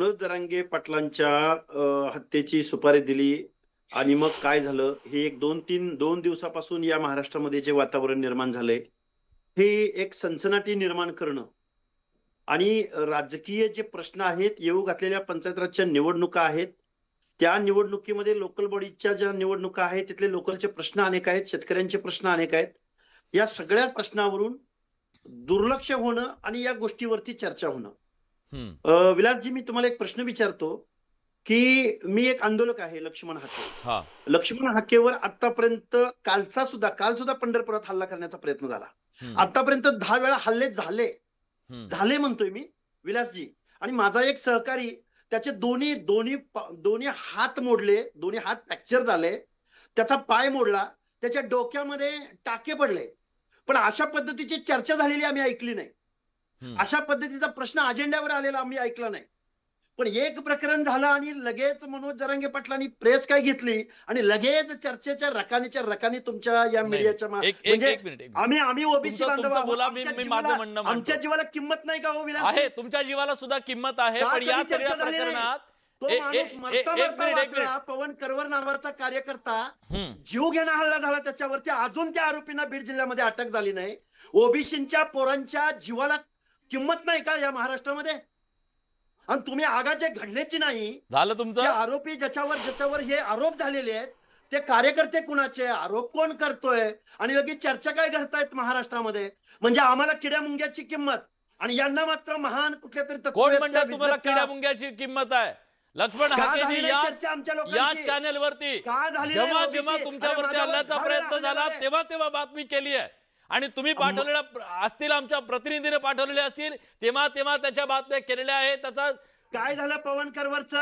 मनोज जरांगे पाटलांच्या हत्येची सुपारी दिली आणि मग काय झालं? हे एक दोन तीन दोन दिवसापासून या महाराष्ट्रामध्ये जे वातावरण निर्माण झालंय हे एक सनसनाटी निर्माण करणं आणि राजकीय जे प्रश्न आहेत येऊ घातलेल्या पंचायत राजच्या निवडणुका आहेत त्या निवडणुकीमध्ये लोकल बॉडीच्या ज्या निवडणुका आहेत तिथले लोकलचे प्रश्न अनेक आहेत शेतकऱ्यांचे प्रश्न अनेक आहेत. या सगळ्या प्रश्नावरून दुर्लक्ष होणं आणि या गोष्टीवरती चर्चा होणं. विलासजी मी तुम्हाला एक प्रश्न विचारतो की मी एक आंदोलक आहे लक्ष्मण हाके. हा. लक्ष्मण हाकेवर आतापर्यंत कालचा सुद्धा काल सुद्धा पंढरपुरात हल्ला करण्याचा प्रयत्न झाला. आतापर्यंत दहा वेळा हल्ले झाले. झाले म्हणतोय मी विलासजी. आणि माझा एक सहकारी त्याचे दोन्ही दोन्ही दोन्ही हात मोडले दोन्ही हात फ्रॅक्चर झाले. त्याचा पाय मोडला त्याच्या डोक्यामध्ये टाके पडले. पण अशा पद्धतीची चर्चा झालेली आम्ही ऐकली नाही. अशा पद्धतीचा प्रश्न अजेंड्यावर आलेला आम्ही ऐकला नाही. पण एक प्रकरण झालं आणि लगेच मनोज जरांगे पाटलांनी प्रेस काय घेतली आणि लगेच चर्चेच्या रकानीच्या रकानी तुमच्या या मीडियाच्या म्हणजे. आम्ही आम्ही ओबीसी बांधव आमच्या जीवाला- किंमत नाही का हो विलास आहे तुमच्या जीवाला सुद्धा किंमत आहे पण या सगळ्या? प्रकरणात तो माणूस मरता मरता वाचला पवन करवर नावाचा कार्यकर्ता. जीव घेणा हल्ला झाला त्याच्यावरती. अजून त्या आरोपींना बीड जिल्ह्यामध्ये अटक झाली नाही. ओबीसीच्या पोरांच्या जीवाला किंमत नाही का या महाराष्ट्रामध्ये? आणि तुम्ही आगाचे घडण्याची नाही झालं तुमचं? आरोपी ज्याच्यावर ज्याच्यावर हे आरोप झालेले आहेत ते कार्यकर्ते कुणाचे? आरोप कोण करतोय? आणि लगेच चर्चा काय घडतायत महाराष्ट्रामध्ये? म्हणजे आम्हाला किड्या मुंग्याची किंमत आणि यांना मात्र महान कुठल्या तरी कोण म्हणतात तुम्हाला किड्या मुंग्याची किंमत आहे? लक्ष्मण हाकेजी या चॅनल वरती. का झाली नाही जेव्हा? जेव्हा तुमच्यावरती हल्ल्याचा प्रयत्न झाला तेव्हा तेव्हा बातमी केली आहे. आणि तुम्ही पाठवलेल्या असतील आमच्या प्रतिनिधीने पाठवलेले असतील तेव्हा तेव्हा त्याच्या बातम्या केलेल्या आहेत. त्याचा काय झालं पवन करवरच?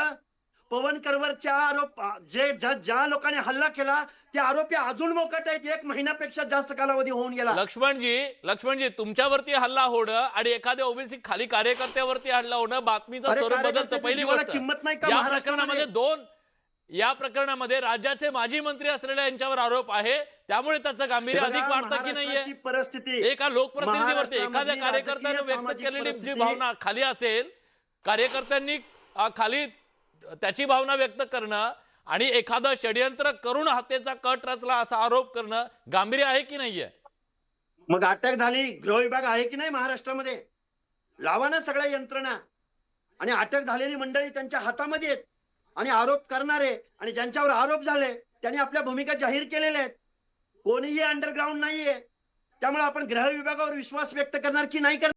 पवन करवरच्या आरोप जे ज्या लोकांनी हल्ला केला ते आरोपी अजून मोकट आहेत. एक महिन्यापेक्षा जास्त कालावधी होऊन गेला. लक्ष्मणजी लक्ष्मणजी तुमच्यावरती हल्ला होणं आणि एखाद्या ओबीसी खाली कार्यकर्त्यावरती हल्ला होणं बातमीचं स्वरूप बदलतं पहिली गोष्ट. किंमत नाही का महाराष्ट्रामध्ये? प्रकरणामध्ये दोन या प्रकरणामध्ये राज्याचे माजी मंत्री असलेल्या यांच्यावर आरोप आहे. त्यामुळे त्याचं गांभीर्य अधिक वाढतं की नाहीये. परिस्थिती. एका लोकप्रतिनिधीवरती एखाद्या कार्यकर्त्यानं व्यक्त केलेली जी भावना खाली असेल कार्यकर्त्यांनी खाली त्याची भावना व्यक्त करणं आणि एखादं षडयंत्र करून हत्येचा कट रचला असा आरोप करणं गांभीर्य आहे की नाहीये? मग अटक झाली गृह विभाग आहे की नाही महाराष्ट्रामध्ये? लावा ना सगळ्या यंत्रणा. आणि अटक झालेली मंडळी त्यांच्या हातामध्ये आहेत. आणि आरोप करणारे आणि ज्यांच्यावर आरोप झाले त्यांनी आपल्या भूमिका जाहीर केलेल्या आहेत. कोणीही अंडरग्राऊंड नाहीये. त्यामुळे आपण ग्रह विभागावर विश्वास व्यक्त करणार की नाही करणार?